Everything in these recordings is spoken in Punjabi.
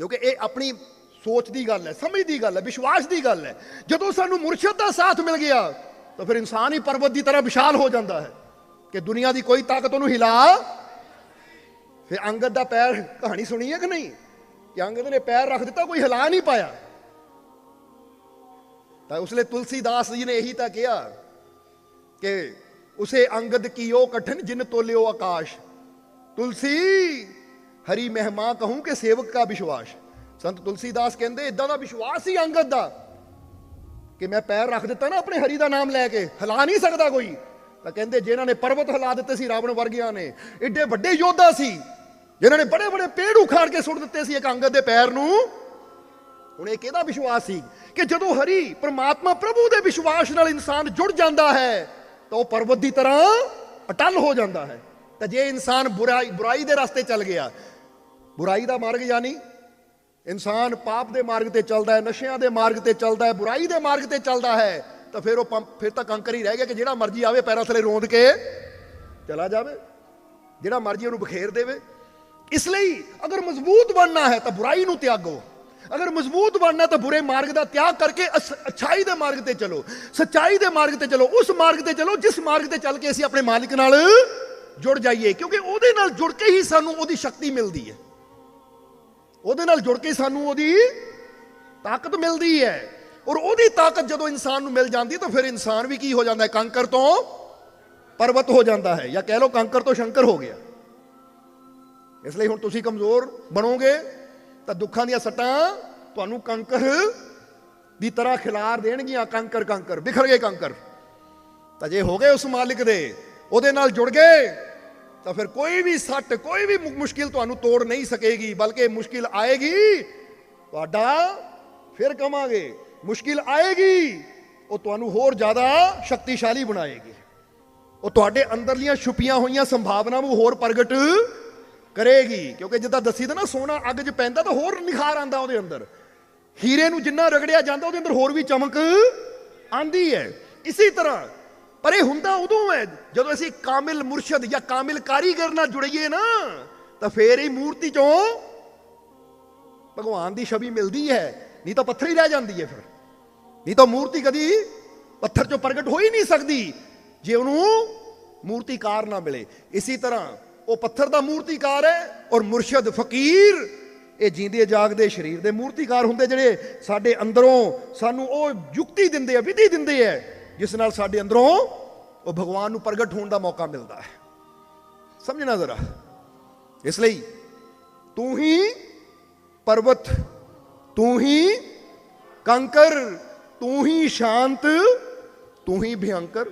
ਕਿਉਂਕਿ ਇਹ ਆਪਣੀ ਸੋਚ ਦੀ ਗੱਲ ਹੈ, ਸਮਝ ਦੀ ਗੱਲ ਹੈ, ਵਿਸ਼ਵਾਸ ਦੀ ਗੱਲ ਹੈ। ਜਦੋਂ ਸਾਨੂੰ ਮੁਰਸ਼ਿਦ ਦਾ ਸਾਥ ਮਿਲ ਗਿਆ, ਤਾਂ ਫਿਰ ਇਨਸਾਨ ਹੀ ਪਰਬਤ ਦੀ ਤਰ੍ਹਾਂ ਵਿਸ਼ਾਲ ਹੋ ਜਾਂਦਾ ਹੈ ਕਿ ਦੁਨੀਆ ਦੀ ਕੋਈ ਤਾਕਤ ਉਹਨੂੰ ਹਿਲਾ। ਫਿਰ ਅੰਗਦ ਦਾ ਪੈਰ, ਕਹਾਣੀ ਸੁਣੀ ਹੈ ਕਿ ਨਹੀਂ? ਕਿ ਅੰਗਦ ਨੇ ਪੈਰ ਰੱਖ ਦਿੱਤਾ, ਕੋਈ ਹਿਲਾ ਨਹੀਂ ਪਾਇਆ। ਤਾਂ ਉਸਲੇ ਤੁਲਸੀਦਾਸ ਜੀ ਨੇ ਇਹੀ ਤਾਂ ਕਿਹਾ ਕਿ ਉਸੇ ਅੰਗਦ ਕੀਓ ਕਠਨ ਜਿਨ ਤੋਲਿਓ ਆਕਾਸ਼। ਤੁਲਸੀ! ਹਰੀ ਮਹਿਮਾ ਕਹੂੰ ਕਿ ਸੇਵਕ ਦਾ ਵਿਸ਼ਵਾਸ। ਸੰਤ ਤੁਲਸੀਦਾਸ ਕਹਿੰਦੇ ਇਦਾਂ ਦਾ ਵਿਸ਼ਵਾਸ ਸੀ ਅੰਗਦ ਦਾ ਕਿ ਮੈਂ ਪੈਰ ਰੱਖ ਦਿੱਤਾ ਨਾ ਆਪਣੇ ਹਰੀ ਦਾ ਨਾਮ ਲੈ ਕੇ, ਹਿਲਾ ਨਹੀਂ ਸਕਦਾ ਕੋਈ। ਤਾਂ ਕਹਿੰਦੇ ਜਿਨ੍ਹਾਂ ਨੇ ਪਰਬਤ ਹਿਲਾ ਦਿੱਤੇ ਸੀ ਰਾਵਣ ਵਰਗਿਆਂ ਨੇ, ਏਡੇ ਵੱਡੇ ਯੋਧਾ ਸੀ ਜਿਨ੍ਹਾਂ ਨੇ ਬੜੇ ਬੜੇ ਪੇੜ ਉਖਾੜ ਕੇ ਸੁੱਟ ਦਿੱਤੇ ਸੀ ਇੱਕ ਅੰਗਦ ਦੇ ਪੈਰ ਨੂੰ। ਹੁਣ ਇਹ ਕਿਹਦਾ ਵਿਸ਼ਵਾਸ ਸੀ? ਕਿ ਜਦੋਂ ਹਰੀ ਪ੍ਰਮਾਤਮਾ ਪ੍ਰਭੂ ਦੇ ਵਿਸ਼ਵਾਸ ਨਾਲ ਇਨਸਾਨ ਜੁੜ ਜਾਂਦਾ ਹੈ, ਤਾਂ ਉਹ ਪਰਬਤ ਦੀ ਤਰ੍ਹਾਂ ਅਟਲ ਹੋ ਜਾਂਦਾ ਹੈ। ਤਾਂ ਜੇ ਇਨਸਾਨ ਬੁਰਾਈ ਬੁਰਾਈ ਦੇ ਰਸਤੇ ਚੱਲ ਗਿਆ ਬੁਰਾਈ ਦਾ ਮਾਰਗ ਯਾਨੀ ਇਨਸਾਨ ਪਾਪ ਦੇ ਮਾਰਗ ਤੇ ਚੱਲਦਾ ਹੈ, ਨਸ਼ਿਆਂ ਦੇ ਮਾਰਗ ਤੇ ਚੱਲਦਾ ਹੈ, ਬੁਰਾਈ ਦੇ ਮਾਰਗ ਤੇ ਚੱਲਦਾ ਹੈ, ਤਾਂ ਫਿਰ ਉਹ ਪੰਪ- ਫਿਰ ਤਾਂ ਕੰਕਰ ਹੀ ਰਹਿ ਗਿਆ ਕਿ ਜਿਹੜਾ ਮਰਜ਼ੀ ਆਵੇ ਪੈਰਾਂ ਥਲੇ ਰੋਂਦ ਕੇ ਚਲਾ ਜਾਵੇ, ਜਿਹੜਾ ਮਰਜ਼ੀ ਉਹਨੂੰ ਬਖੇਰ ਦੇਵੇ। ਇਸ ਲਈ ਅਗਰ ਮਜ਼ਬੂਤ ਬਣਨਾ ਹੈ ਤਾਂ ਬੁਰਾਈ ਨੂੰ ਤਿਆਗੋ। ਅਗਰ ਮਜ਼ਬੂਤ ਬਣਨਾ ਤਾਂ ਬੁਰੇ ਮਾਰਗ ਦਾ ਤਿਆਗ ਕਰਕੇ ਅਸ- ਅੱਛਾਈ ਦੇ ਮਾਰਗ ਤੇ ਚਲੋ, ਸੱਚਾਈ ਦੇ ਮਾਰਗ ਤੇ ਚਲੋ, ਉਸ ਮਾਰਗ ਤੇ ਚਲੋ, ਜਿਸ ਮਾਰਗ ਤੇ ਚੱਲ ਕੇ ਅਸੀਂ ਆਪਣੇ ਮਾਲਿਕ ਨਾਲ ਜੁੜ ਜਾਈਏ, ਕਿਉਂਕਿ ਉਹਦੇ ਨਾਲ ਜੁੜ ਕੇ ਹੀ ਸਾਨੂੰ ਉਹਦੀ ਸ਼ਕਤੀ ਮਿਲਦੀ ਹੈ। ਉਹਦੇ ਨਾਲ ਜੁੜ ਕੇ ਸਾਨੂੰ ਉਹਦੀ ਤਾਕਤ ਮਿਲਦੀ ਹੈ। ਔਰ ਉਹਦੀ ਤਾਕਤ ਜਦੋਂ ਇਨਸਾਨ ਨੂੰ ਮਿਲ ਜਾਂਦੀ ਤਾਂ ਫਿਰ ਇਨਸਾਨ ਵੀ ਕੀ ਹੋ ਜਾਂਦਾ ਹੈ? ਕੰਕਰ ਤੋਂ ਪਰਵਤ ਹੋ ਜਾਂਦਾ ਹੈ ਜਾਂ ਕਹਿ ਲਓ ਕੰਕਰ ਤੋਂ ਸ਼ੰਕਰ ਹੋ ਗਿਆ। ਇਸ ਲਈ ਹੁਣ ਤੁਸੀਂ ਕਮਜ਼ੋਰ ਬਣੋਗੇ ਤਾਂ ਦੁੱਖਾਂ ਦੀਆਂ ਸੱਟਾਂ ਤੁਹਾਨੂੰ ਕੰਕਰ ਦੀ ਤਰ੍ਹਾਂ ਖਿਲਾਰ ਦੇਣਗੀਆਂ। ਕੰਕਰ ਕੰਕਰ, ਬਿਖਰ ਗਏ ਕੰਕਰ। ਤਾਂ ਜੇ ਹੋ ਗਏ ਉਸ ਮਾਲਿਕ ਦੇ, ਉਹਦੇ ਨਾਲ ਜੁੜ ਗਏ ਤਾਂ ਫਿਰ ਕੋਈ ਵੀ ਸੱਟ, ਕੋਈ ਵੀ ਮੁਸ਼ਕਿਲ ਤੁਹਾਨੂੰ ਤੋੜ ਨਹੀਂ ਸਕੇਗੀ, ਬਲਕਿ ਮੁਸ਼ਕਿਲ ਆਏਗੀ। ਤੁਹਾਡਾ ਫਿਰ ਕਵਾਂਗੇ, ਮੁਸ਼ਕਿਲ ਆਏਗੀ, ਉਹ ਤੁਹਾਨੂੰ ਹੋਰ ਜ਼ਿਆਦਾ ਸ਼ਕਤੀਸ਼ਾਲੀ ਬਣਾਏਗੀ। ਉਹ ਤੁਹਾਡੇ ਅੰਦਰਲੀਆਂ ਛੁਪੀਆਂ ਹੋਈਆਂ ਸੰਭਾਵਨਾਵਾਂ ਨੂੰ ਹੋਰ ਪ੍ਰਗਟ ਕਰੇਗੀ। ਕਿਉਂਕਿ ਜਿੱਦਾਂ ਦੱਸੀ ਦਾ ਨਾ, ਸੋਨਾ ਅੱਗ 'ਚ ਪੈਂਦਾ ਤਾਂ ਹੋਰ ਨਿਖਾਰ ਆਂਦਾ ਉਹਦੇ ਅੰਦਰ। ਹੀਰੇ ਨੂੰ ਜਿੰਨਾ ਰਗੜਿਆ ਜਾਂਦਾ, ਉਹਦੇ ਅੰਦਰ ਹੋਰ ਵੀ ਚਮਕ ਆਂਦੀ ਹੈ। ਇਸੇ ਤਰ੍ਹਾਂ ਪਰ ਇਹ ਹੁੰਦਾ ਉਦੋਂ ਹੈ, ਜਦੋਂ ਅਸੀਂ ਕਾਮਿਲ ਮੁਰਸ਼ਦ ਜਾਂ ਕਾਮਿਲ ਕਾਰੀਗਰ ਨਾਲ ਜੁੜੀਏ ਨਾ, ਤਾਂ ਫੇਰ ਹੀ ਮੂਰਤੀ ਚੋਂ ਭਗਵਾਨ ਦੀ ਛਵੀ ਮਿਲਦੀ ਹੈ, ਨਹੀਂ ਤਾਂ ਪੱਥਰ ਹੀ ਰਹਿ ਜਾਂਦੀ ਹੈ ਫਿਰ। ਨਹੀਂ ਤਾਂ ਮੂਰਤੀ ਕਦੀ ਪੱਥਰ ਚੋਂ ਪ੍ਰਗਟ ਹੋ ਹੀ ਨਹੀਂ ਸਕਦੀ, ਜੇ ਉਹਨੂੰ ਮੂਰਤੀਕਾਰ ਨਾ ਮਿਲੇ। ਇਸੇ ਤਰ੍ਹਾਂ ਉਹ ਪੱਥਰ ਦਾ ਮੂਰਤੀਕਾਰ ਹੈ ਔਰ ਮੁਰਸ਼ਦ ਫਕੀਰ, ਇਹ ਜੀਂਦੇ ਜਾਗਦੇ ਸਰੀਰ ਦੇ ਮੂਰਤੀਕਾਰ ਹੁੰਦੇ ਜਿਹੜੇ ਸਾਡੇ ਅੰਦਰੋਂ ਸਾਨੂੰ ਉਹ ਯੁਕਤੀ ਦਿੰਦੇ ਆ, ਵਿਧੀ ਦਿੰਦੇ ਆ। ਜਿਸ ਨਾਲ ਸਾਡੇ ਅੰਦਰੋਂ ਉਹ ਭਗਵਾਨ ਨੂੰ ਪ੍ਰਗਟ ਹੋਣ ਦਾ ਮੌਕਾ ਮਿਲਦਾ ਹੈ। ਸਮਝਣਾ ਜ਼ਰਾ। ਇਸ ਲਈ ਤੂੰ ਹੀ ਪਰਬਤ, ਤੂੰ ਹੀ ਕੰਕਰ, ਤੂੰ ਹੀ ਸ਼ਾਂਤ, ਤੂੰ ਹੀ ਭਯੰਕਰ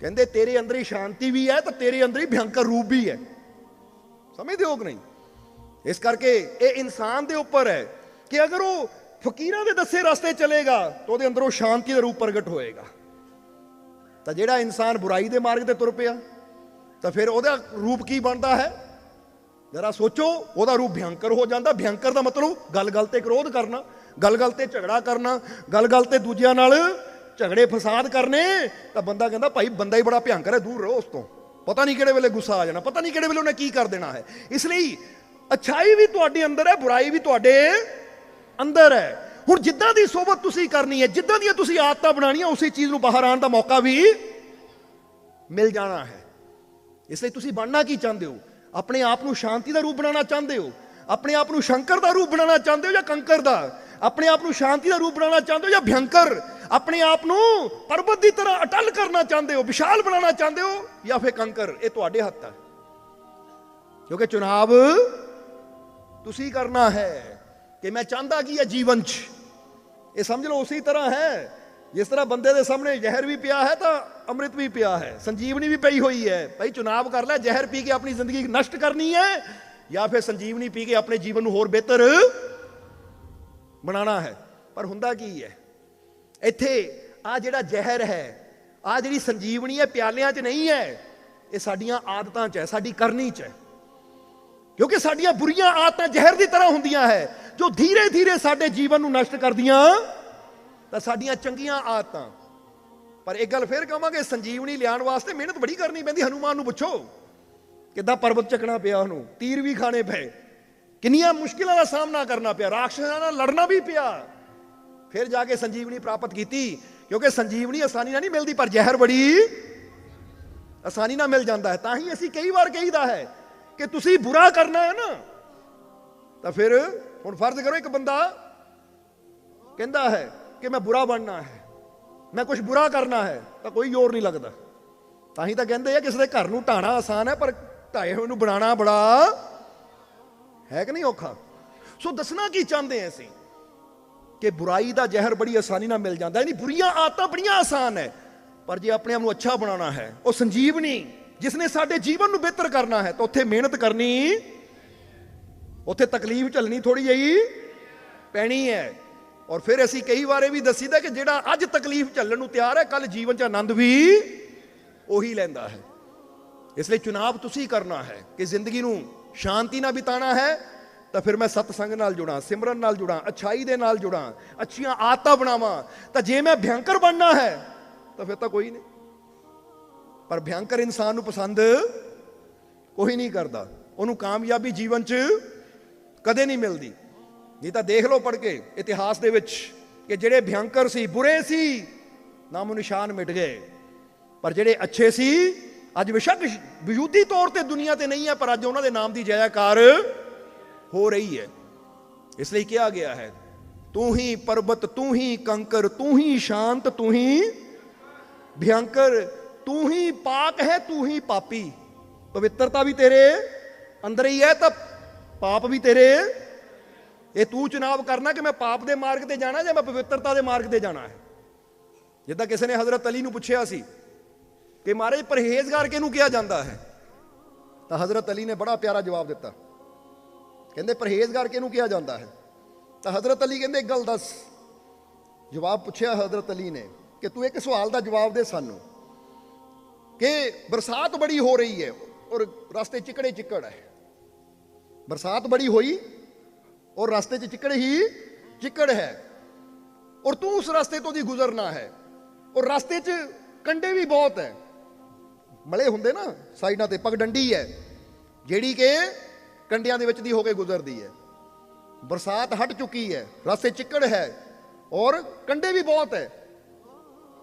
ਕਹਿੰਦੇ ਤੇਰੇ ਅੰਦਰ ਹੀ ਸ਼ਾਂਤੀ ਵੀ ਹੈ ਤਾਂ ਤੇਰੇ ਅੰਦਰ ਹੀ ਭਯੰਕਰ ਰੂਪ ਵੀ ਹੈ। ਸਮਝਦੇ ਹੋ ਕਿ ਨਹੀਂ? ਇਸ ਕਰਕੇ ਇਹ ਇਨਸਾਨ ਦੇ ਉੱਪਰ ਹੈ ਕਿ ਅਗਰ ਉਹ ਫਕੀਰਾਂ ਦੇ ਦੱਸੇ ਰਸਤੇ ਚਲੇਗਾ ਤਾਂ ਉਹਦੇ ਅੰਦਰੋਂ ਸ਼ਾਂਤੀ ਦਾ ਰੂਪ ਪ੍ਰਗਟ ਹੋਏਗਾ। ਤਾਂ ਜਿਹੜਾ ਇਨਸਾਨ ਬੁਰਾਈ ਦੇ ਮਾਰਗ ਤੇ ਤੁਰ ਪਿਆ, ਤਾਂ ਫਿਰ ਉਹਦਾ ਰੂਪ ਕੀ ਬਣਦਾ ਹੈ? ਜਰਾ ਸੋਚੋ, ਉਹਦਾ ਰੂਪ ਭਯੰਕਰ ਹੋ ਜਾਂਦਾ। ਭਯੰਕਰ ਦਾ ਮਤਲਬ ਗੱਲ-ਗੱਲ ਤੇ ਕ੍ਰੋਧ ਕਰਨਾ, ਗੱਲ-ਗੱਲ ਤੇ ਝਗੜਾ ਕਰਨਾ, ਗੱਲ-ਗੱਲ ਤੇ ਦੂਜਿਆਂ ਨਾਲ ਝਗੜੇ ਫਸਾਦ ਕਰਨੇ, ਤਾਂ ਬੰਦਾ ਕਹਿੰਦਾ, ਭਾਈ, ਬੰਦਾ ਹੀ ਬੜਾ ਭਯੰਕਰ ਹੈ, ਦੂਰ ਰਹੋ ਉਸ ਤੋਂ। ਪਤਾ ਨਹੀਂ ਕਿਹੜੇ ਵੇਲੇ ਗੁੱਸਾ ਆ ਜਾਣਾ, ਪਤਾ ਨਹੀਂ ਕਿਹੜੇ ਵੇਲੇ ਉਹਨੇ ਕੀ ਕਰ ਦੇਣਾ ਹੈ। ਇਸ ਲਈ ਅੱਛਾਈ ਵੀ ਤੁਹਾਡੇ ਅੰਦਰ ਹੈ, ਬੁਰਾਈ ਵੀ ਤੁਹਾਡੇ ਅੰਦਰ ਹੈ। ਹੁਣ ਜਿੱਦਾਂ ਦੀ ਸੋਬਤ ਤੁਸੀਂ ਕਰਨੀ ਹੈ, ਜਿੱਦਾਂ ਦੀਆਂ ਤੁਸੀਂ ਆਦਤਾਂ ਬਣਾਉਣੀਆਂ, ਉਸੇ ਚੀਜ਼ ਨੂੰ ਬਾਹਰ ਆਉਣ ਦਾ ਮੌਕਾ ਵੀ ਮਿਲ ਜਾਣਾ ਹੈ। ਇਸ ਲਈ ਤੁਸੀਂ ਬਣਨਾ ਕੀ ਚਾਹੁੰਦੇ ਹੋ? ਆਪਣੇ ਆਪ ਨੂੰ ਸ਼ਾਂਤੀ ਦਾ ਰੂਪ ਬਣਾਉਣਾ ਚਾਹੁੰਦੇ ਹੋ? ਆਪਣੇ ਆਪ ਨੂੰ ਸ਼ੰਕਰ ਦਾ ਰੂਪ ਬਣਾਉਣਾ ਚਾਹੁੰਦੇ ਹੋ ਜਾਂ ਕੰਕਰ ਦਾ? ਆਪਣੇ ਆਪ ਨੂੰ ਸ਼ਾਂਤੀ ਦਾ ਰੂਪ ਬਣਾਉਣਾ ਚਾਹੁੰਦੇ ਹੋ ਜਾਂ ਭਯੰਕਰ ਆਪਣੇ ਆਪ ਨੂੰ ਪਰਬਤ ਦੀ ਤਰ੍ਹਾਂ ਅਟਲ ਕਰਨਾ ਚਾਹੁੰਦੇ ਹੋ, ਵਿਸ਼ਾਲ ਬਣਾਉਣਾ ਚਾਹੁੰਦੇ ਹੋ ਜਾਂ ਫਿਰ ਕੰਕਰ? ਇਹ ਤੁਹਾਡੇ ਹੱਥ ਹੈ ਕਿਉਂਕਿ ਚੁਣਾਵ ਤੁਸੀਂ ਕਰਨਾ ਹੈ। ਕਿ ਮੈਂ ਚਾਹੁੰਦਾ ਕੀ ਹੈ ਜੀਵਨ 'ਚ? ਇਹ ਸਮਝ ਲਓ ਉਸੇ ਤਰ੍ਹਾਂ ਹੈ। ਜਿਸ ਤਰ੍ਹਾਂ ਬੰਦੇ ਦੇ ਸਾਹਮਣੇ ਜ਼ਹਿਰ ਵੀ ਪਿਆ ਹੈ, ਤਾਂ ਅੰਮ੍ਰਿਤ ਵੀ ਪਿਆ ਹੈ। ਸੰਜੀਵਨੀ ਵੀ ਪਈ ਹੋਈ ਹੈ। ਭਾਈ ਚੁਣਾਵ ਕਰ ਲੈ, ਜ਼ਹਿਰ ਪੀ ਕੇ ਆਪਣੀ ਜ਼ਿੰਦਗੀ ਨਸ਼ਟ ਕਰਨੀ ਹੈ, ਜਾਂ ਫਿਰ ਸੰਜੀਵਨੀ ਪੀ ਕੇ ਆਪਣੇ ਜੀਵਨ ਨੂੰ ਹੋਰ ਬਿਹਤਰ ਬਣਾਉਣਾ ਹੈ। ਪਰ ਹੁੰਦਾ ਕੀ ਹੈ? ਇੱਥੇ ਆ ਜਿਹੜਾ ਜ਼ਹਿਰ ਹੈ ਆ ਜਿਹੜੀ ਸੰਜੀਵਨੀ ਹੈ ਪਿਆਲਿਆਂ 'ਚ ਨਹੀਂ ਹੈ, ਇਹ ਸਾਡੀਆਂ ਆਦਤਾਂ 'ਚ ਹੈ, ਸਾਡੀ ਕਰਨੀ 'ਚ ਹੈ। ਕਿਉਂਕਿ ਸਾਡੀਆਂ ਬੁਰੀਆਂ ਆਦਤਾਂ ਜ਼ਹਿਰ ਦੀ ਤਰ੍ਹਾਂ ਹੁੰਦੀਆਂ ਹੈ। ਜੋ ਧੀਰੇ ਧੀਰੇ ਸਾਡੇ ਜੀਵਨ ਨੂੰ ਨਸ਼ਟ ਕਰਦੀਆਂ, ਤਾਂ ਸਾਡੀਆਂ ਚੰਗੀਆਂ ਆਦਤਾਂ। ਪਰ ਇੱਕ ਗੱਲ ਫੇਰ ਕਹਾਂਗੇ, ਸੰਜੀਵਨੀ ਲਿਆਉਣ ਵਾਸਤੇ ਮਿਹਨਤ ਬੜੀ ਕਰਨੀ ਪੈਂਦੀ, ਹਨੂਮਾਨ ਨੂੰ ਪੁੱਛੋ, ਕਿੱਦਾਂ ਪਰਬਤ ਚੱਕਣਾ ਪਿਆ ਉਹਨੂੰ, ਤੀਰ ਵੀ ਖਾਣੇ ਪਏ, ਕਿੰਨੀਆਂ ਮੁਸ਼ਕਿਲਾਂ ਦਾ ਸਾਹਮਣਾ ਕਰਨਾ ਪਿਆ ਰਾਖਸ਼ਾਂ ਨਾਲ ਲੜਨਾ ਵੀ ਪਿਆ। ਫਿਰ ਜਾ ਕੇ ਸੰਜੀਵਨੀ ਪ੍ਰਾਪਤ ਕੀਤੀ, ਕਿਉਂਕਿ ਸੰਜੀਵਨੀ ਆਸਾਨੀ ਨਾਲ ਨਹੀਂ ਮਿਲਦੀ, ਪਰ ਜ਼ਹਿਰ ਬੜੀ ਆਸਾਨੀ ਨਾਲ ਮਿਲ ਜਾਂਦਾ ਹੈ। ਤਾਂ ਹੀ ਅਸੀਂ ਕਈ ਵਾਰ ਕਹੀਦਾ ਹੈ ਕਿ ਤੁਸੀਂ ਬੁਰਾ ਕਰਨਾ ਹੈ ਨਾ, ਤਾਂ ਫਿਰ ਹੁਣ ਫਰਜ਼ ਕਰੋ ਇੱਕ ਬੰਦਾ ਕਹਿੰਦਾ ਹੈ ਕਿ ਮੈਂ ਬੁਰਾ ਬਣਨਾ ਹੈ, ਮੈਂ ਕੁਝ ਬੁਰਾ ਕਰਨਾ ਹੈ, ਤਾਂ ਕੋਈ ਜ਼ੋਰ ਨਹੀਂ ਲੱਗਦਾ। ਤਾਂ ਹੀ ਤਾਂ ਕਹਿੰਦੇ ਆ ਕਿਸੇ ਦੇ ਘਰ ਨੂੰ ਢਾਣਾ ਆਸਾਨ ਹੈ, ਪਰ ਢਾਏ ਹੋਏ ਨੂੰ ਬਣਾਉਣਾ ਬੜਾ ਹੈ ਕਿ ਨਹੀਂ ਔਖਾ? ਸੋ ਦੱਸਣਾ ਕੀ ਚਾਹੁੰਦੇ ਆ ਅਸੀਂ? ਕਿ ਬੁਰਾਈ ਦਾ ਜ਼ਹਿਰ ਬੜੀ ਆਸਾਨੀ ਨਾਲ ਮਿਲ ਜਾਂਦਾ ਹੈ ਬੁਰੀਆਂ ਆਦਤਾਂ ਬੜੀਆਂ ਆਸਾਨ ਹੈ, ਪਰ ਜੇ ਆਪਣੇ ਆਪ ਨੂੰ ਅੱਛਾ ਬਣਾਉਣਾ ਹੈ, ਉਹ ਸੰਜੀਵਨੀ ਜਿਸ ਨੇ ਸਾਡੇ ਜੀਵਨ ਨੂੰ ਬਿਹਤਰ ਕਰਨਾ ਹੈ, ਤਾਂ ਉੱਥੇ ਮਿਹਨਤ ਕਰਨੀ ਉੱਥੇ ਤਕਲੀਫ ਝੱਲਣੀ ਥੋੜੀ ਜਿਹੀ ਪੈਣੀ ਹੈ। ਔਰ ਫਿਰ ਅਸੀਂ ਕਈ ਵਾਰੇ ਵੀ ਦੱਸੀਦਾ ਕਿ ਜਿਹੜਾ ਅੱਜ ਤਕਲੀਫ ਝੱਲਣ ਨੂੰ ਤਿਆਰ ਹੈ ਕੱਲ ਜੀਵਨ 'ਚ ਆਨੰਦ ਵੀ ਉਹੀ ਲੈਂਦਾ ਹੈ। ਇਸ ਲਈ ਚੁਣਾਵ ਤੁਸੀਂ ਕਰਨਾ ਹੈ ਕਿ ਜ਼ਿੰਦਗੀ ਨੂੰ ਸ਼ਾਂਤੀ ਨਾਲ ਬਿਤਾਣਾ ਹੈ, ਤਾਂ ਫਿਰ ਮੈਂ ਸਤਸੰਗ ਨਾਲ ਜੁੜਾਂ, ਸਿਮਰਨ ਨਾਲ ਜੁੜਾਂ, ਅਛਾਈ ਦੇ ਨਾਲ ਜੁੜਾਂ, ਅੱਛੀਆਂ ਆਦਤਾਂ ਬਣਾਵਾਂ। ਤਾਂ ਜੇ ਮੈਂ ਭਿਆੰਕਰ ਬਣਨਾ ਹੈ, ਤਾਂ ਫਿਰ ਤਾਂ ਕੋਈ ਨਹੀਂ। ਪਰ ਭਿਆੰਕਰ ਇਨਸਾਨ ਨੂੰ ਪਸੰਦ ਕੋਈ ਨਹੀਂ ਕਰਦਾ। ਉਹਨੂੰ ਕਾਮਯਾਬੀ ਜੀਵਨ 'ਚ ਕਦੇ ਨਹੀਂ ਮਿਲਦੀ। ਨਹੀਂ ਤਾਂ ਦੇਖ ਲਓ ਪੜ ਕੇ ਇਤਿਹਾਸ ਦੇ ਵਿੱਚ ਕਿ ਜਿਹੜੇ ਭਿਆੰਕਰ ਸੀ, ਬੁਰੇ ਸੀ, ਨਾਮੋ ਨਿਸ਼ਾਨ ਮਿਟ ਗਏ। ਪਰ ਜਿਹੜੇ ਅੱਛੇ ਸੀ, ਅੱਜ ਬੇਸ਼ੱਕ ਵਜੂਦੀ ਤੌਰ ਤੇ ਦੁਨੀਆ ਤੇ ਨਹੀਂ ਹੈ, ਪਰ ਅੱਜ ਉਹਨਾਂ ਦੇ ਨਾਮ ਦੀ ਜੈਕਾਰ ਹੋ ਰਹੀ ਹੈ। ਇਸ ਲਈ ਕਿਹਾ ਗਿਆ ਹੈ, ਤੂੰ ਹੀ ਪਰਬਤ, ਤੂੰ ਹੀ ਕੰਕਰ, ਤੂੰ ਹੀ ਸ਼ਾਂਤ, ਤੂੰ ਹੀ ਭਿਆੰਕਰ ਤੂੰ ਹੀ ਪਾਕ ਹੈ, ਤੂੰ ਹੀ ਪਾਪੀ। ਪਵਿੱਤਰਤਾ ਵੀ ਤੇਰੇ ਅੰਦਰ ਹੀ ਹੈ, ਤਾਂ ਪਾਪ ਵੀ ਤੇਰੇ ਇਹ ਤੂੰ ਚੁਣਾਵ ਕਰਨਾ ਕਿ ਮੈਂ ਪਾਪ ਦੇ ਮਾਰਗ ਤੇ ਜਾਣਾ ਜਾਂ ਮੈਂ ਪਵਿੱਤਰਤਾ ਦੇ ਮਾਰਗ ਤੇ ਜਾਣਾ ਹੈ? ਜਿੱਦਾਂ ਕਿਸੇ ਨੇ ਹਜ਼ਰਤ ਅਲੀ ਨੂੰ ਪੁੱਛਿਆ ਸੀ ਕਿ ਮਹਾਰਾਜ, ਪਰਹੇਜ਼ਗਾਰ ਕਿਹਨੂੰ ਕਿਹਾ ਜਾਂਦਾ ਹੈ? ਤਾਂ ਹਜ਼ਰਤ ਅਲੀ ਨੇ ਬੜਾ ਪਿਆਰਾ ਜਵਾਬ ਦਿੱਤਾ। ਕਹਿੰਦੇ, ਪਰਹੇਜ਼ਗਾਰ ਕਿਹਨੂੰ ਕਿਹਾ ਜਾਂਦਾ ਹੈ? ਤਾਂ ਹਜ਼ਰਤ ਅਲੀ ਕਹਿੰਦੇ, ਇੱਕ ਗੱਲ ਦੱਸ। ਜਵਾਬ ਪੁੱਛਿਆ ਹਜ਼ਰਤ ਅਲੀ ਨੇ ਕਿ ਤੂੰ ਇੱਕ ਸਵਾਲ ਦਾ ਜਵਾਬ ਦੇ ਸਾਨੂੰ ਕਿ ਬਰਸਾਤ ਬੜੀ ਹੋ ਰਹੀ ਹੈ ਔਰ ਰਸਤੇ ਚਿੱਕੜੇ ਚਿੱਕੜ ਹੈ। ਬਰਸਾਤ ਬੜੀ ਹੋਈ ਔਰ ਰਸਤੇ 'ਚ ਚਿੱਕੜ ਹੀ ਚਿੱਕੜ ਹੈ ਔਰ ਤੂੰ ਉਸ ਰਸਤੇ ਤੋਂ ਦੀ ਗੁਜ਼ਰਨਾ ਹੈ ਔਰ ਰਸਤੇ 'ਚ ਕੰਡੇ ਵੀ ਬਹੁਤ ਹੈ। ਮਲੇ ਹੁੰਦੇ ਨਾ, ਸਾਈਡਾਂ ਤੇ ਪਗਡੰਡੀ ਹੈ, ਜਿਹੜੀ ਕਿ ਕੰਡਿਆਂ ਦੇ ਵਿੱਚ ਦੀ ਹੋ ਕੇ ਗੁਜ਼ਰਦੀ ਹੈ। ਬਰਸਾਤ ਹਟ ਚੁੱਕੀ ਹੈ, ਰਸਤੇ ਚਿੱਕੜ ਹੈ ਔਰ ਕੰਡੇ ਵੀ ਬਹੁਤ ਹੈ।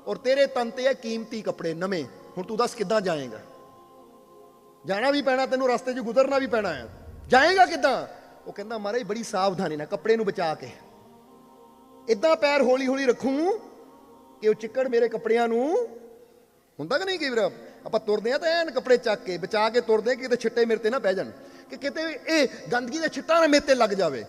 ਔਰ ਤੇਰੇ ਤਨ ਤੇ ਹੈ ਕੀਮਤੀ ਕੱਪੜੇ ਨਵੇਂ। ਹੁਣ ਤੂੰ ਦੱਸ ਕਿੱਦਾਂ ਜਾਏਗਾ? ਜਾਣਾ ਵੀ ਪੈਣਾ, ਤੈਨੂੰ ਰਸਤੇ 'ਚ ਗੁਜ਼ਰਨਾ ਵੀ ਪੈਣਾ ਹੈ। ਜਾਏਗਾ ਕਿੱਦਾਂ? ਉਹ ਕਹਿੰਦਾ, ਮਹਾਰਾਜ, ਬੜੀ ਸਾਵਧਾਨੀ ਨਾਲ ਕੱਪੜੇ ਨੂੰ ਬਚਾ ਕੇ। ਇਦਾਂ ਪੈਰ ਹੌਲੀ ਹੌਲੀ ਰੱਖੂੰ ਕਿ ਉਹ ਚਿੱਕੜ ਮੇਰੇ ਕੱਪੜਿਆਂ ਨੂੰ ਹੁੰਦਾ ਕਿ ਨਹੀਂ ਕਈ ਵਾਰ? ਆਪਾਂ ਤੁਰਦੇ ਆ ਤਾਂ ਐਨ ਕੱਪੜੇ ਚੱਕ ਕੇ, ਬਚਾ ਕੇ ਤੁਰਦੇ ਕਿ ਕਿਤੇ ਛਿੱਟੇ ਮੇਰੇ ਤੇ ਨਾ ਪੈ ਜਾਣ। ਕਿ ਕਿਤੇ ਇਹ ਗੰਦਗੀ ਦਾ ਛਿੱਟਾ ਨਾ ਮੇਰੇ ਤੇ ਲੱਗ ਜਾਵੇ।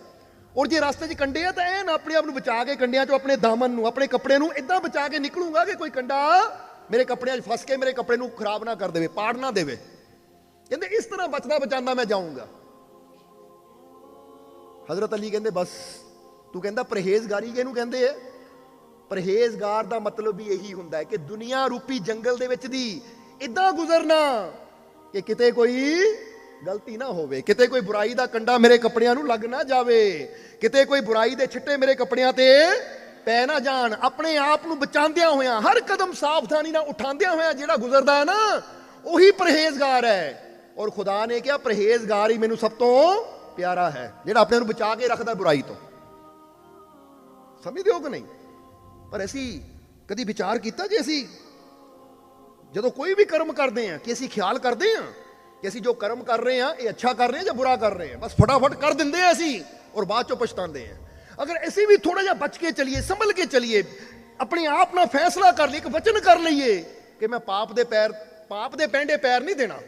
ਔਰ ਜੇ ਰਸਤੇ 'ਚ ਕੰਡੇ ਆ ਤਾਂ ਐਨ ਆਪਣੇ ਆਪ ਨੂੰ ਬਚਾ ਕੇ ਕੰਡਿਆਂ 'ਚੋਂ ਆਪਣੇ ਦਾਮਨ ਨੂੰ, ਆਪਣੇ ਕੱਪੜੇ ਨੂੰ ਇਦਾਂ ਬਚਾ ਕੇ ਨਿਕਲੂਗਾ ਕਿ ਕੋਈ ਕੰਡਾ ਮੇਰੇ ਕੱਪੜਿਆਂ 'ਚ ਫਸ ਕੇ ਮੇਰੇ ਕੱਪੜੇ ਨੂੰ ਖਰਾਬ ਨਾ ਕਰ ਦੇਵੇ, ਪਾੜ ਨਾ ਦੇਵੇ। ਕਹਿੰਦੇ, ਇਸ ਤਰ੍ਹਾਂ ਬਚਦਾ ਬਚਾਉਂਦਾ ਮੈਂ ਜਾਊਂਗਾ। ਹਜ਼ਰਤ ਅਲੀ ਕਹਿੰਦੇ, ਬਸ, ਤੂੰ ਕਹਿੰਦਾ ਪਰਹੇਜ਼ਗਾਰੀ ਕਿਹਨੂੰ ਕਹਿੰਦੇ ਆ? ਪਰਹੇਜ਼ਗਾਰ ਦਾ ਮਤਲਬ ਵੀ ਇਹੀ ਹੁੰਦਾ ਹੈ ਕਿ ਦੁਨੀਆ ਰੂਪੀ ਜੰਗਲ ਦੇ ਵਿੱਚ ਦੀ ਇਦਾਂ ਗੁਜ਼ਰਨਾ ਕਿ ਕਿਤੇ ਕੋਈ ਗਲਤੀ ਨਾ ਹੋਵੇ, ਕਿਤੇ ਕੋਈ ਬੁਰਾਈ ਦਾ ਕੰਡਾ ਮੇਰੇ ਕੱਪੜਿਆਂ ਨੂੰ ਲੱਗ ਨਾ ਜਾਵੇ, ਕਿਤੇ ਕੋਈ ਬੁਰਾਈ ਦੇ ਛਿੱਟੇ ਮੇਰੇ ਕੱਪੜਿਆਂ ਤੇ ਪੈ ਨਾ ਜਾਣ, ਆਪਣੇ ਆਪ ਨੂੰ ਬਚਾਉਂਦਿਆਂ ਹੋਇਆਂ, ਹਰ ਕਦਮ ਸਾਵਧਾਨੀ ਨਾਲ ਉਠਾਉਂਦਿਆਂ ਹੋਇਆਂ ਜਿਹੜਾ ਗੁਜ਼ਰਦਾ ਹੈ ਨਾ, ਉਹੀ ਪਰਹੇਜ਼ਗਾਰ ਹੈ। ਔਰ ਖੁਦਾ ਨੇ ਕਿਹਾ, ਪਰਹੇਜ਼ਗਾਰ ਹੀ ਮੈਨੂੰ ਸਭ ਤੋਂ ਪਿਆਰਾ ਹੈ, ਜਿਹੜਾ ਆਪਣੇ ਨੂੰ ਬਚਾ ਕੇ ਰੱਖਦਾ ਬੁਰਾਈ ਤੋਂ। ਸਮਝਦੇ ਹੋ ਕਿ ਨਹੀਂ? ਪਰ ਅਸੀਂ ਕਦੀ ਵਿਚਾਰ ਕੀਤਾ ਜੇ ਅਸੀਂ? ਜਦੋਂ ਕੋਈ ਵੀ ਕਰਮ ਕਰਦੇ ਆ ਕਿ ਅਸੀਂ ਖਿਆਲ ਕਰਦੇ ਆ ਕਿ ਅਸੀਂ ਜੋ ਕਰਮ ਕਰ ਰਹੇ ਆ ਇਹ ਅੱਛਾ ਕਰ ਰਹੇ ਆ ਜਾਂ ਬੁਰਾ ਕਰ ਰਹੇ ਆ ਬਸ ਫਟਾਫਟ ਕਰ ਦਿੰਦੇ ਆ ਅਸੀਂ ਔਰ ਬਾਅਦ ਚੋਂ ਪਛਤਾਉਂਦੇ ਆ ਅਗਰ ਅਸੀਂ ਵੀ ਥੋੜਾ ਜਿਹਾ ਬਚ ਕੇ ਚਲੀਏ, ਸੰਭਲ ਕੇ ਚਲੀਏ, ਆਪਣੇ ਆਪ ਨਾਲ ਫੈਸਲਾ ਕਰ ਲਈਏ, ਇੱਕ ਵਚਨ ਕਰ ਲਈਏ ਕਿ ਮੈਂ ਪਾਪ ਦੇ ਪੈਰ, ਪਾਪ ਦੇ ਪੈਂਡੇ ਪੈਰ ਨਹੀਂ ਦੇਣਾ।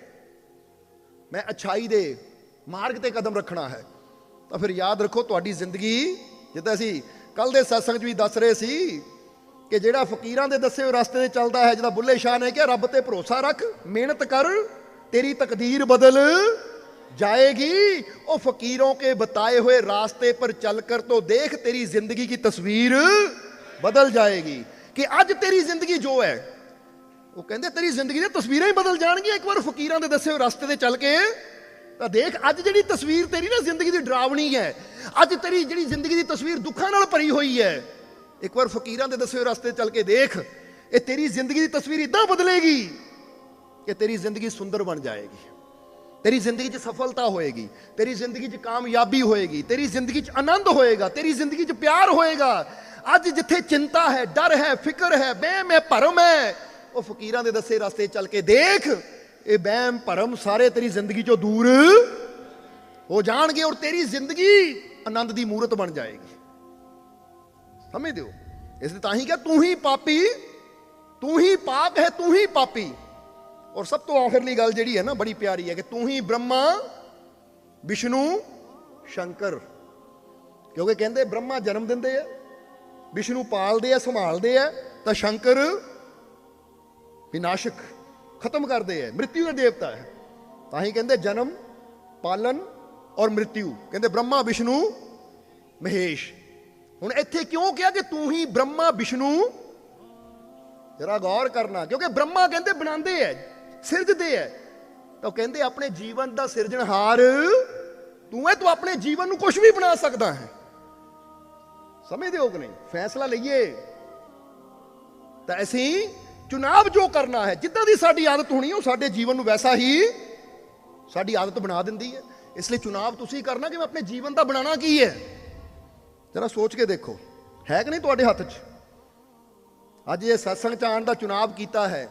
ਮੈਂ ਅਛਾਈ ਦੇ ਮਾਰਗ ਤੇ ਕਦਮ ਰੱਖਣਾ ਹੈ ਤਾਂ ਫਿਰ ਯਾਦ ਰੱਖੋ ਤੁਹਾਡੀ ਜ਼ਿੰਦਗੀ ਜਿੱਦਾਂ ਅਸੀਂ ਕੱਲ ਦੇ ਸਤਸੰਗ 'ਚ ਵੀ ਦੱਸ ਰਹੇ ਸੀ ਕਿ ਜਿਹੜਾ ਫਕੀਰਾਂ ਦੇ ਦੱਸੇ ਹੋਏ ਰਸਤੇ ਤੇ ਚੱਲਦਾ ਹੈ ਜਿਹਦਾ ਬੁੱਲੇ ਸ਼ਾਹ ਨੇ ਕਿਹਾ ਰੱਬ ਤੇ ਭਰੋਸਾ ਰੱਖ ਮਿਹਨਤ ਕਰ ਤੇਰੀ ਤਕਦੀਰ ਬਦਲ जाएगी ओ फकीरों के बताए हुए रास्ते पर चलकर तो देख तेरी जिंदगी की तस्वीर बदल जाएगी कि ਅੱਜ ਤੇਰੀ ਜ਼ਿੰਦਗੀ ਜੋ ਹੈ ਉਹ ਕਹਿੰਦੇ ਤੇਰੀ ਜ਼ਿੰਦਗੀ ਦੀਆਂ ਤਸਵੀਰਾਂ ਹੀ ਬਦਲ ਜਾਣਗੀਆਂ ਇੱਕ ਵਾਰ ਫਕੀਰਾਂ ਦੇ ਦੱਸੇ ਹੋਏ ਰਸਤੇ ਤੇ ਚੱਲ ਕੇ ਤਾਂ ਦੇਖ, ਅੱਜ ਜਿਹੜੀ ਤਸਵੀਰ ਤੇਰੀ ਨਾ ਜ਼ਿੰਦਗੀ ਦੀ ਡਰਾਵਣੀ ਹੈ, ਅੱਜ ਤੇਰੀ ਜਿਹੜੀ ਜ਼ਿੰਦਗੀ ਦੀ ਤਸਵੀਰ ਦੁੱਖਾਂ ਨਾਲ ਭਰੀ ਹੋਈ ਹੈ, ਇੱਕ ਵਾਰ ਫਕੀਰਾਂ ਦੇ ਦੱਸੇ ਰਸਤੇ ਚੱਲ ਕੇ ਦੇਖ, ਇਹ ਤੇਰੀ ਜ਼ਿੰਦਗੀ ਦੀ ਤਸਵੀਰ ਇਦਾਂ ਬਦਲੇਗੀ ਕਿ ਤੇਰੀ ਜ਼ਿੰਦਗੀ ਸੁੰਦਰ ਬਣ ਜਾਏਗੀ। ਤੇਰੀ ਜ਼ਿੰਦਗੀ 'ਚ ਸਫਲਤਾ ਹੋਏਗੀ, ਤੇਰੀ ਜ਼ਿੰਦਗੀ 'ਚ ਕਾਮਯਾਬੀ ਹੋਏਗੀ, ਤੇਰੀ ਜ਼ਿੰਦਗੀ 'ਚ ਆਨੰਦ ਹੋਏਗਾ, ਤੇਰੀ ਜ਼ਿੰਦਗੀ 'ਚ ਪਿਆਰ ਹੋਏਗਾ। ਅੱਜ ਜਿੱਥੇ ਚਿੰਤਾ ਹੈ, ਡਰ ਹੈ, ਫਿਕਰ ਹੈ, ਵਹਿਮ ਹੈ, ਭਰਮ ਹੈ, ਉਹ ਫਕੀਰਾਂ ਦੇ ਦੱਸੇ ਰਸਤੇ ਚੱਲ ਕੇ ਦੇਖ ਇਹ ਬਹਿਮ ਭਰਮ ਸਾਰੇ ਤੇਰੀ ਜ਼ਿੰਦਗੀ 'ਚੋਂ ਦੂਰ ਹੋ ਜਾਣਗੇ ਔਰ ਤੇਰੀ ਜ਼ਿੰਦਗੀ ਆਨੰਦ ਦੀ ਮੂਰਤ ਬਣ ਜਾਏਗੀ। ਸਮਝਦੇ ਹੋ ਇਸ ਲਈ ਤਾਂ ਹੀ ਕਿਹਾ, ਤੂੰ ਹੀ ਪਾਪੀ, ਤੂੰ ਹੀ ਪਾਪ ਹੈ, ਤੂੰ ਹੀ ਪਾਪੀ। ਔਰ ਸਭ ਤੋਂ ਆਖਰਲੀ ਗੱਲ ਜਿਹੜੀ ਹੈ ਨਾ, ਬੜੀ ਪਿਆਰੀ ਹੈ ਕਿ ਤੂੰ ਹੀ ਬ੍ਰਹਮਾ, ਵਿਸ਼ਨੂੰ, ਸ਼ੰਕਰ। ਕਿਉਂਕਿ ਕਹਿੰਦੇ ਬ੍ਰਹਮਾ ਜਨਮ ਦਿੰਦੇ ਆ, ਵਿਸ਼ਨੂੰ ਪਾਲਦੇ ਆ, ਸੰਭਾਲਦੇ ਆ, ਤਾਂ ਸ਼ੰਕਰ ਵਿਨਾਸ਼ਕ ਖਤਮ ਕਰਦੇ ਆ ਮ੍ਰਿਤਿੂ ਦਾ ਦੇਵਤਾ ਹੈ ਤਾਂ ਹੀ ਕਹਿੰਦੇ ਜਨਮ, ਪਾਲਨ ਔਰ ਮ੍ਰਿਤਿੂ ਕਹਿੰਦੇ ਬ੍ਰਹਮਾ, ਵਿਸ਼ਨੂੰ, ਮਹੇਸ਼। ਹੁਣ ਇੱਥੇ ਕਿਉਂ ਕਿਹਾ ਕਿ ਤੂੰ ਹੀ ਬ੍ਰਹਮਾ, ਵਿਸ਼ਨੂੰ? ਜਰਾ ਗੌਰ ਕਰਨਾ, ਕਿਉਂਕਿ ਬ੍ਰਹਮਾ ਕਹਿੰਦੇ ਬਣਾਉਂਦੇ ਐ, ਸਿਰਜਦੇ ਐ। ਤਾਂ ਉਹ ਕਹਿੰਦੇ ਆਪਣੇ ਜੀਵਨ ਦਾ ਸਿਰਜਣਹਾਰ ਤੂੰ ਐ, ਤੂੰ ਆਪਣੇ ਜੀਵਨ ਨੂੰ ਕੁਝ ਵੀ ਬਣਾ ਸਕਦਾ ਹੈ। ਸਮਝਦੇ ਹੋ ਕਿ ਨਹੀਂ? ਫੈਸਲਾ ਲਈਏ। ਤਾਂ ਅਸੀਂ ਚੁਣਾਵ ਜੋ ਕਰਨਾ ਹੈ, ਜਿੱਦਾਂ ਦੀ ਸਾਡੀ ਆਦਤ ਹੋਣੀ, ਉਹ ਸਾਡੇ ਜੀਵਨ ਨੂੰ ਵੈਸਾ ਹੀ ਸਾਡੀ ਆਦਤ ਬਣਾ ਦਿੰਦੀ ਹੈ। ਇਸ ਲਈ ਚੁਣਾਵ ਤੁਸੀਂ ਕਰਨਾ ਕਿ ਮੈਂ ਆਪਣੇ ਜੀਵਨ ਦਾ ਬਣਾਉਣਾ ਕੀ ਹੈ। ਜਰਾ ਸੋਚ ਕੇ ਦੇਖੋ, ਹੈ ਕਿ ਨਹੀਂ ਤੁਹਾਡੇ ਹੱਥ 'ਚ? ਅੱਜ ਇਹ ਸਤਸੰਗ ਚ ਆਉਣ ਦਾ ਚੁਣਾਵ ਕੀਤਾ ਹੈ,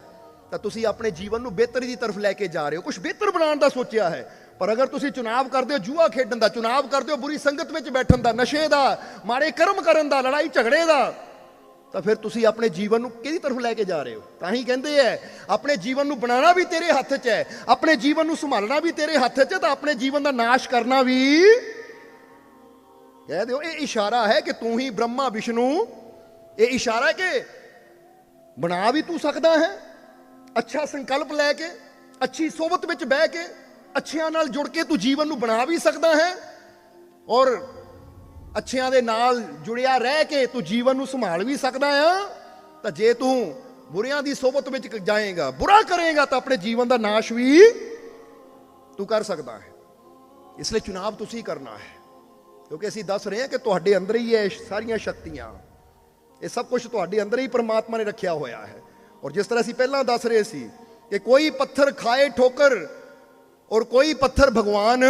ਤਾਂ ਤੁਸੀਂ ਆਪਣੇ ਜੀਵਨ ਨੂੰ ਬਿਹਤਰੀ ਦੀ ਤਰਫ ਲੈ ਕੇ ਜਾ ਰਹੇ ਹੋ। ਕੁਝ ਬਿਹਤਰ ਬਣਾਉਣ ਦਾ ਸੋਚਿਆ ਹੈ, ਪਰ ਅਗਰ ਤੁਸੀਂ ਚੁਣਾਵ ਕਰਦੇ ਹੋ, ਜੂਆ ਖੇਡਣ ਦਾ, ਚੁਣਾਵ ਕਰਦੇ ਹੋ, ਬੁਰੀ ਸੰਗਤ ਵਿੱਚ ਬੈਠਣ ਦਾ, ਨਸ਼ੇ ਦਾ, ਮਾੜੇ ਕਰਮ ਕਰਨ ਦਾ, ਲੜਾਈ ਝਗੜੇ ਦਾ ਤਾਂ ਫਿਰ ਤੁਸੀਂ ਆਪਣੇ ਜੀਵਨ ਨੂੰ ਕਿਹਦੀ ਤਰਫ ਲੈ ਕੇ ਜਾ ਰਹੇ ਹੋ? ਤਾਂ ਹੀ ਕਹਿੰਦੇ ਐ, ਆਪਣੇ ਜੀਵਨ ਨੂੰ ਬਣਾਉਣਾ ਵੀ ਤੇਰੇ ਹੱਥ 'ਚ ਹੈ ਆਪਣੇ ਜੀਵਨ ਨੂੰ ਸੰਭਾਲਣਾ ਵੀ ਤੇਰੇ ਹੱਥ 'ਚ ਤਾਂ ਆਪਣੇ ਜੀਵਨ ਦਾ ਨਾਸ਼ ਕਰਨਾ ਵੀ ਕਹਿ ਦਿਓ। ਇਹ ਇਸ਼ਾਰਾ ਹੈ ਕਿ ਤੂੰ ਹੀ ਬ੍ਰਹਮਾ, ਵਿਸ਼ਨੂੰ, ਇਹ ਇਸ਼ਾਰਾ ਹੈ ਕਿ ਬਣਾ ਵੀ ਤੂੰ ਸਕਦਾ ਹੈ, ਅੱਛਾ ਸੰਕਲਪ ਲੈ ਕੇ, ਅੱਛੀ ਸੋਭਤ ਵਿੱਚ ਬਹਿ ਕੇ, ਅੱਛਿਆਂ ਨਾਲ ਜੁੜ ਕੇ ਤੂੰ ਜੀਵਨ ਨੂੰ ਬਣਾ ਵੀ ਸਕਦਾ ਹੈ ਔਰ ਅੱਛਿਆਂ ਦੇ ਨਾਲ ਜੁੜਿਆ ਰਹਿ ਕੇ ਤੂੰ ਜੀਵਨ ਨੂੰ ਸੰਭਾਲ ਵੀ ਸਕਦਾ ਆ, ਤਾਂ ਜੇ ਤੂੰ ਬੁਰਿਆਂ ਦੀ ਸਹਬਤ ਵਿੱਚ ਜਾਏਗਾ, ਬੁਰਾ ਕਰੇਗਾ, ਤਾਂ ਆਪਣੇ ਜੀਵਨ ਦਾ ਨਾਸ਼ ਵੀ ਤੂੰ ਕਰ ਸਕਦਾ ਹੈ। ਇਸ ਲਈ ਚੁਣਾਵ ਤੁਸੀਂ ਕਰਨਾ ਹੈ, ਕਿਉਂਕਿ ਅਸੀਂ ਦੱਸ ਰਹੇ ਹਾਂ ਕਿ ਤੁਹਾਡੇ ਅੰਦਰ ਹੀ ਹੈ ਸਾਰੀਆਂ ਸ਼ਕਤੀਆਂ, ਇਹ ਸਭ ਕੁਝ ਤੁਹਾਡੇ ਅੰਦਰ ਹੀ ਪਰਮਾਤਮਾ ਨੇ ਰੱਖਿਆ ਹੋਇਆ ਹੈ। ਔਰ ਜਿਸ ਤਰ੍ਹਾਂ ਅਸੀਂ ਪਹਿਲਾਂ ਦੱਸ ਰਹੇ ਸੀ ਕਿ ਕੋਈ ਪੱਥਰ ਖਾਏ ਠੋਕਰ ਔਰ ਕੋਈ ਪੱਥਰ ਭਗਵਾਨ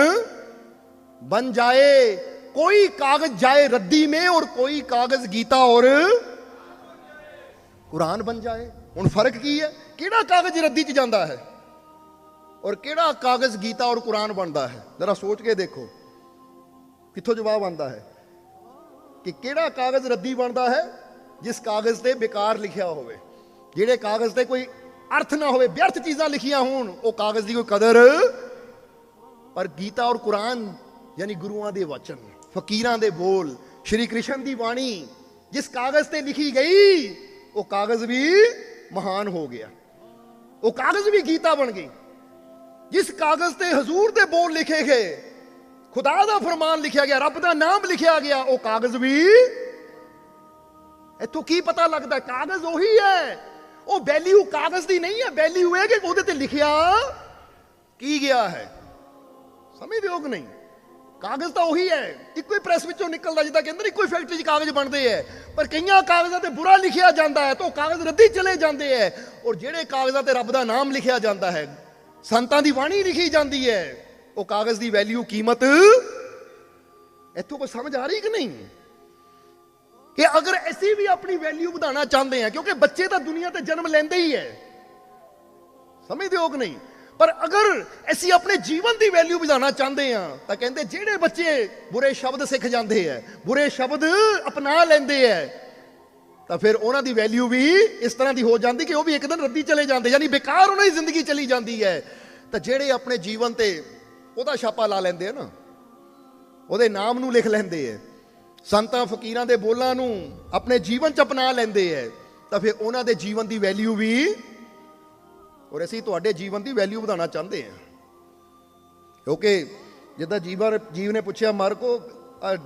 ਬਣ ਜਾਏ कोई कागज जाए रद्दी में और कोई कागज गीता और ਕੁਰਾਨ ਬਣ ਜਾਏ ਹੁਣ ਫਰਕ ਕੀ ਹੈ ਕਿਹੜਾ ਕਾਗਜ਼ ਰੱਦੀ 'ਚ ਜਾਂਦਾ ਹੈ ਔਰ ਕਿਹੜਾ ਕਾਗਜ਼ ਗੀਤਾ ਔਰ ਕੁਰਾਨ ਬਣਦਾ ਹੈ ਜ਼ਰਾ ਸੋਚ ਕੇ ਦੇਖੋ ਕਿੱਥੋਂ ਜਵਾਬ ਆਉਂਦਾ ਹੈ ਕਿ ਕਿਹੜਾ ਕਾਗਜ਼ ਰੱਦੀ ਬਣਦਾ ਹੈ ਜਿਸ ਕਾਗਜ਼ ਤੇ ਬੇਕਾਰ ਲਿਖਿਆ ਹੋਵੇ ਜਿਹੜੇ ਕਾਗਜ਼ ਤੇ ਕੋਈ ਅਰਥ ਨਾ ਹੋਵੇ ਵਿਅਰਥ ਚੀਜ਼ਾਂ ਲਿਖੀਆਂ ਹੋਣ ਉਹ ਕਾਗਜ਼ ਦੀ ਕੋਈ ਕਦਰ ਪਰ ਗੀਤਾ ਔਰ ਕੁਰਾਨ ਯਾਨੀ ਗੁਰੂਆਂ ਦੇ ਵਚਨ ਫਕੀਰਾਂ ਦੇ ਬੋਲ, ਸ਼੍ਰੀ ਕ੍ਰਿਸ਼ਨ ਦੀ ਬਾਣੀ, ਜਿਸ ਕਾਗਜ਼ ਤੇ ਲਿਖੀ ਗਈ, ਉਹ ਕਾਗਜ਼ ਵੀ ਮਹਾਨ ਹੋ ਗਿਆ। ਉਹ ਕਾਗਜ਼ ਵੀ ਗੀਤਾ ਬਣ ਗਈ। ਜਿਸ ਕਾਗਜ਼ ਤੇ ਹਜ਼ੂਰ ਦੇ ਬੋਲ ਲਿਖੇ ਗਏ, ਖੁਦਾ ਦਾ ਫਰਮਾਨ ਲਿਖਿਆ ਗਿਆ, ਰੱਬ ਦਾ ਨਾਮ ਲਿਖਿਆ ਗਿਆ, ਉਹ ਕਾਗਜ਼ ਵੀ ਇੱਥੋਂ ਕੀ ਪਤਾ ਲੱਗਦਾ, ਕਾਗਜ਼ ਉਹੀ ਹੈ। ਉਹ ਵੈਲਿਊ ਕਾਗਜ਼ ਦੀ ਨਹੀਂ ਹੈ ਵੈਲਿਊ ਹੈ ਕਿ ਉਹਦੇ ਤੇ ਲਿਖਿਆ ਕੀ ਗਿਆ ਹੈ। ਸਮਝਦੇ ਹੋ ਕਿ ਨਹੀਂ? ਕਾਗਜ਼ ਤਾਂ ਉਹੀ ਹੈ। ਇੱਕੋ ਹੀ ਪ੍ਰੈਸ ਵਿੱਚੋਂ ਨਿਕਲਦਾ ਜਿੱਦਾਂ ਕਹਿੰਦੇ ਨੇ, ਇੱਕੋ ਹੀ ਫੈਕਟਰੀ 'ਚ ਕਾਗਜ਼ ਬਣਦੇ ਐ। ਪਰ ਕਈਆਂ ਕਾਗਜ਼ਾਂ ਤੇ ਬੁਰਾ ਲਿਖਿਆ ਜਾਂਦਾ ਹੈ ਤਾਂ ਉਹ ਕਾਗਜ਼ ਰੱਦੀ ਚਲੇ ਜਾਂਦੇ ਐ। ਔਰ ਜਿਹੜੇ ਕਾਗਜ਼ਾਂ ਤੇ ਰੱਬ ਦਾ ਨਾਮ ਲਿਖਿਆ ਜਾਂਦਾ ਹੈ, ਸੰਤਾਂ ਦੀ ਬਾਣੀ ਲਿਖੀ ਜਾਂਦੀ ਹੈ ਉਹ ਕਾਗਜ਼ ਦੀ ਵੈਲਿਊ ਕੀਮਤ ਇੱਥੋਂ ਕੋਈ ਸਮਝ ਆ ਰਹੀ ਕਿ ਨਹੀਂ? ਕਿ ਅਗਰ ਅਸੀਂ ਵੀ ਆਪਣੀ ਵੈਲਿਊ ਵਧਾਉਣਾ ਚਾਹੁੰਦੇ ਹਾਂ ਕਿਉਂਕਿ ਬੱਚੇ ਤਾਂ ਦੁਨੀਆ ਤੇ ਜਨਮ ਲੈਂਦੇ ਹੀ ਹੈ ਸਮਝਦੇ ਹੋ ਕਿ ਨਹੀਂ? ਪਰ ਅਗਰ ਅਸੀਂ ਆਪਣੇ ਜੀਵਨ ਦੀ ਵੈਲਿਊ ਵਧਾਉਣਾ ਚਾਹੁੰਦੇ ਹਾਂ, ਤਾਂ ਕਹਿੰਦੇ ਜਿਹੜੇ ਬੱਚੇ ਬੁਰੇ ਸ਼ਬਦ ਸਿੱਖ ਜਾਂਦੇ ਆ ਬੁਰੇ ਸ਼ਬਦ ਅਪਣਾ ਲੈਂਦੇ ਆ ਤਾਂ ਫਿਰ ਉਹਨਾਂ ਦੀ ਵੈਲਿਊ ਵੀ ਇਸ ਤਰ੍ਹਾਂ ਦੀ ਹੋ ਜਾਂਦੀ ਕਿ ਉਹ ਵੀ ਇੱਕ ਦਿਨ ਰੱਦੀ ਚਲੇ ਜਾਂਦੇ, ਯਾਨੀ ਬੇਕਾਰ ਉਹਨਾਂ ਦੀ ਜ਼ਿੰਦਗੀ ਚਲੀ ਜਾਂਦੀ ਹੈ। ਤਾਂ ਜਿਹੜੇ ਆਪਣੇ ਜੀਵਨ ਤੇ ਉਹਦਾ ਛਾਪਾ ਲਾ ਲੈਂਦੇ ਆ ਨਾ, ਉਹਦੇ ਨਾਮ ਨੂੰ ਲਿਖ ਲੈਂਦੇ ਆ ਸੰਤਾਂ ਫਕੀਰਾਂ ਦੇ ਬੋਲਾਂ ਨੂੰ ਆਪਣੇ ਜੀਵਨ ਚ ਅਪਣਾ ਲੈਂਦੇ ਐ ਤਾਂ ਫਿਰ ਉਹਨਾਂ ਦੇ ਜੀਵਨ ਦੀ ਵੈਲਿਊ ਵੀ ਔਰ ਅਸੀਂ ਤੁਹਾਡੇ ਜੀਵਨ ਦੀ ਵੈਲਿਊ ਵਧਾਉਣਾ ਚਾਹੁੰਦੇ ਹਾਂ। ਕਿਉਂਕਿ ਜਿੱਦਾਂ ਜੀਵਨ ਜੀਵ ਨੇ ਪੁੱਛਿਆ ਮਾਰਕੋ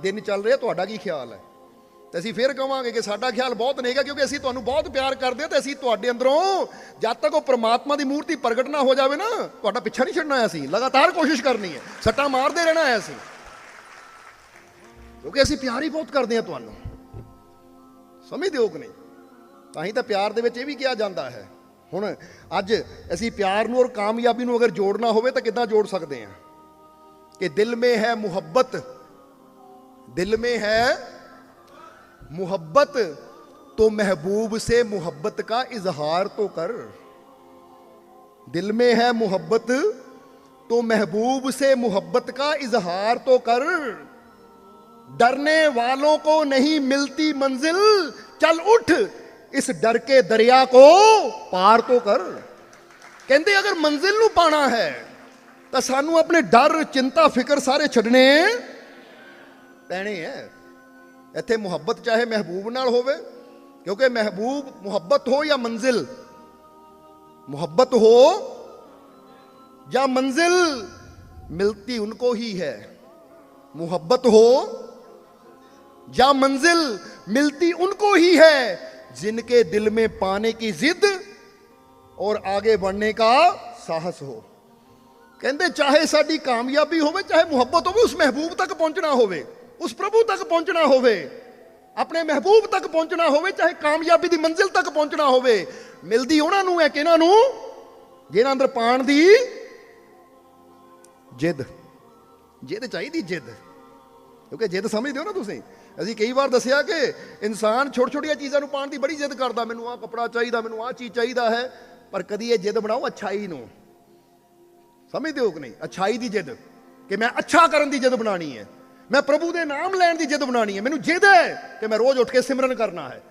ਦਿਨ ਚੱਲ ਰਿਹਾ, ਤੁਹਾਡਾ ਕੀ ਖਿਆਲ ਹੈ? ਤੇ ਅਸੀਂ ਫਿਰ ਕਵਾਂਗੇ ਕਿ ਸਾਡਾ ਖਿਆਲ ਬਹੁਤ ਨੇਗਾ, ਕਿਉਂਕਿ ਅਸੀਂ ਤੁਹਾਨੂੰ ਬਹੁਤ ਪਿਆਰ ਕਰਦੇ ਹਾਂ ਤੇ ਅਸੀਂ ਤੁਹਾਡੇ ਅੰਦਰੋਂ ਜਦ ਤੱਕ ਉਹ ਪ੍ਰਮਾਤਮਾ ਦੀ ਮੂਰਤੀ ਪ੍ਰਗਟ ਨਾ ਹੋ ਜਾਵੇ ਨਾ, ਤੁਹਾਡਾ ਪਿੱਛਾ ਨਹੀਂ ਛੱਡਣਾ ਅਸੀਂ। ਲਗਾਤਾਰ ਕੋਸ਼ਿਸ਼ ਕਰਨੀ ਹੈ। ਸੱਟਾਂ ਮਾਰਦੇ ਰਹਿਣਾ ਹੈ ਅਸੀਂ। ਕਿਉਂਕਿ ਅਸੀਂ ਪਿਆਰ ਹੀ ਬਹੁਤ ਕਰਦੇ ਹਾਂ ਤੁਹਾਨੂੰ। ਸਮਝਦੇ ਹੋ ਕਿ ਨਹੀਂ? ਤਾਂ ਹੀ ਤਾਂ ਪਿਆਰ ਦੇ ਵਿੱਚ ਇਹ ਵੀ ਕਿਹਾ ਜਾਂਦਾ ਹੈ ਹੁਣ ਅੱਜ ਅਸੀਂ ਪਿਆਰ ਨੂੰ ਔਰ ਕਾਮਯਾਬੀ ਨੂੰ ਅਗਰ ਜੋੜਨਾ ਹੋਵੇ ਤਾਂ ਕਿੱਦਾਂ ਜੋੜ ਸਕਦੇ ਹਾਂ ਕਿ ਦਿਲ ਮੇ ਹੈ ਮੁਹੱਬਤ ਦਿਲ में है मोहब्बत तो महबूब से मोहब्बत का इजहार तो कर दिल में है मोहब्बत तो महबूब से मोहब्बत का इजहार तो कर डरने वालों को नहीं मिलती मंजिल चल उठ ਇਸ ਡਰ ਕੇ ਦਰਿਆ ਕੋ ਪਾਰ ਤੋਂ ਕਰ। ਕਹਿੰਦੇ ਅਗਰ ਮੰਜ਼ਿਲ ਨੂੰ ਪਾਣਾ ਹੈ, ਤਾਂ ਸਾਨੂੰ ਆਪਣੇ ਡਰ, ਚਿੰਤਾ, ਫਿਕਰ ਸਾਰੇ ਛੱਡਣੇ ਪੈਣੇ ਐ। ਇੱਥੇ ਮੁਹੱਬਤ ਚਾਹੇ ਮਹਿਬੂਬ ਨਾਲ ਹੋਵੇ, ਕਿਉਂਕਿ ਮਹਿਬੂਬ ਮੁਹੱਬਤ ਹੋ ਜਾਂ ਮੰਜ਼ਿਲ? ਮੁਹੱਬਤ ਹੋ ਜਾਂ ਮੰਜ਼ਿਲ ਮਿਲਤੀ ਉਨਕੋ ਹੀ ਹੈ। ਮੁਹੱਬਤ हो या मंजिल मिलती उनको ही है जिनके दिल में पाने की जिद ਔਰ ਆਗੇ बढ़ने का ਸਾਹਸ ਹੋ ਕਹਿੰਦੇ ਚਾਹੇ ਸਾਡੀ ਕਾਮਯਾਬੀ ਹੋਵੇ ਚਾਹੇ ਮੁਹੱਬਤ ਹੋਵੇ ਉਸ ਮਹਿਬੂਬ ਤੱਕ ਪਹੁੰਚਣਾ ਹੋਵੇ ਉਸ ਪ੍ਰਭੂ ਤੱਕ ਪਹੁੰਚਣਾ ਹੋਵੇ ਆਪਣੇ ਮਹਿਬੂਬ ਤੱਕ ਪਹੁੰਚਣਾ ਹੋਵੇ ਚਾਹੇ ਕਾਮਯਾਬੀ ਦੀ ਮੰਜ਼ਿਲ ਤੱਕ ਪਹੁੰਚਣਾ ਹੋਵੇ ਮਿਲਦੀ ਉਹਨਾਂ ਨੂੰ ਹੈ ਕਿਹਨਾਂ ਨੂੰ ਜਿਹਨਾਂ ਅੰਦਰ ਪਾਣ ਦੀ ਜਿੱਦ ਜਿੱਦ ਚਾਹੀਦੀ ਜਿੱਦ ਕਿਉਂਕਿ ਜਿੱਦ ਸਮਝਦੇ ਹੋ ਨਾ ਤੁਸੀਂ ਅਸੀਂ ਕਈ ਵਾਰ ਦੱਸਿਆ ਕਿ ਇਨਸਾਨ ਛੋਟੀ ਛੋਟੀਆਂ ਚੀਜ਼ਾਂ ਨੂੰ ਪਾਣ ਦੀ ਬੜੀ ਜਿੱਦ ਕਰਦਾ, ਮੈਨੂੰ ਆਹ ਕੱਪੜਾ ਚਾਹੀਦਾ, ਮੈਨੂੰ ਆਹ ਚੀਜ਼ ਚਾਹੀਦਾ ਹੈ, ਪਰ ਕਦੀ ਇਹ ਜਿੱਦ ਬਣਾਓ ਅੱਛਾਈ ਨੂੰ। ਸਮਝਦੇ ਹੋ ਕਿ ਨਹੀਂ? ਅੱਛਾਈ ਦੀ ਜਿੱਦ, ਕਿ ਮੈਂ ਅੱਛਾ ਕਰਨ ਦੀ ਜਿੱਦ ਬਣਾਣੀ ਹੈ। ਮੈਂ ਪ੍ਰਭੂ ਦੇ ਨਾਮ ਲੈਣ ਦੀ ਜਿੱਦ ਬਣਾਣੀ ਹੈ। ਮੈਨੂੰ ਜਿੱਦ ਹੈ ਕਿ ਮੈਂ ਰੋਜ਼ ਉੱਠ ਕੇ ਸਿਮਰਨ ਕਰਨਾ ਹੈ।